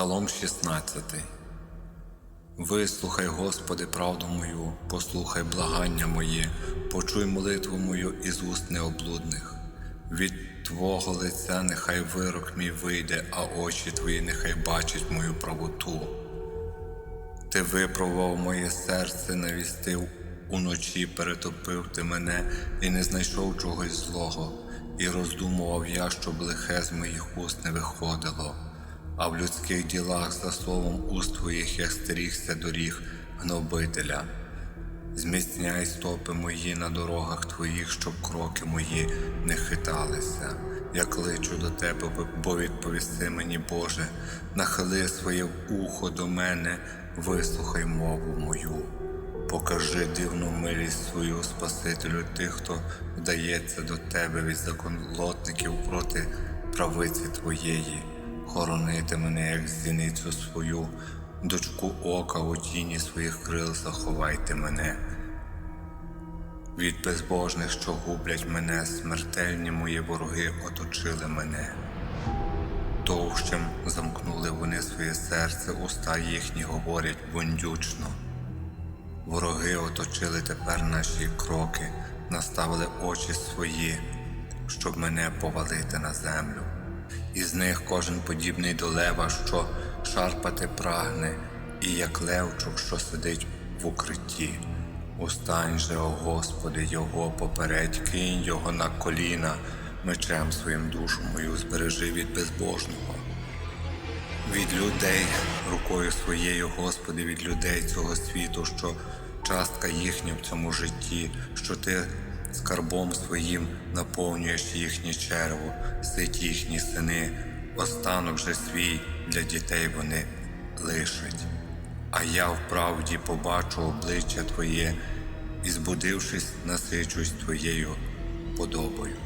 Псалом 16. Вислухай, Господи, правду мою, послухай благання моє, почуй молитву мою із уст необлудних. Від Твого лиця нехай вирок мій вийде, а очі Твої нехай бачать мою правоту. Ти випробував моє серце, навістив уночі, перетопив ти мене і не знайшов чогось злого, і роздумував я, щоб лихе з моїх уст не виходило, а в людських ділах за словом уст твоїх я стерігся доріг гнобителя. Зміцняй стопи мої на дорогах твоїх, щоб кроки мої не хиталися. Я кличу до тебе, бо відповісти мені, Боже, нахили своє ухо до мене, вислухай мову мою. Покажи дивну милість свою Спасителю тих, хто вдається до тебе від законлотників проти правиці твоєї. Хоронити мене, як зіницю свою, дочку ока у тіні своїх крил заховайте мене. Від безбожних, що гублять мене, смертельні мої вороги оточили мене. Товщем замкнули вони своє серце, уста їхні говорять бундючно. Вороги оточили тепер наші кроки, наставили очі свої, щоб мене повалити на землю. Із них кожен подібний до лева, що шарпати прагне, і як левчук, що сидить в укритті. Устань же, о Господи, його попередь, кинь його на коліна, мечем своїм душу мою збережи від безбожного. Від людей, рукою своєю, Господи, від людей цього світу, що частка їхня в цьому житті, що Ти скарбом своїм наповнюєш їхнє черво, сить їхні сини, останок же свій для дітей вони лишать. А я вправді побачу обличчя Твоє і, збудившись, насичусь Твоєю подобою.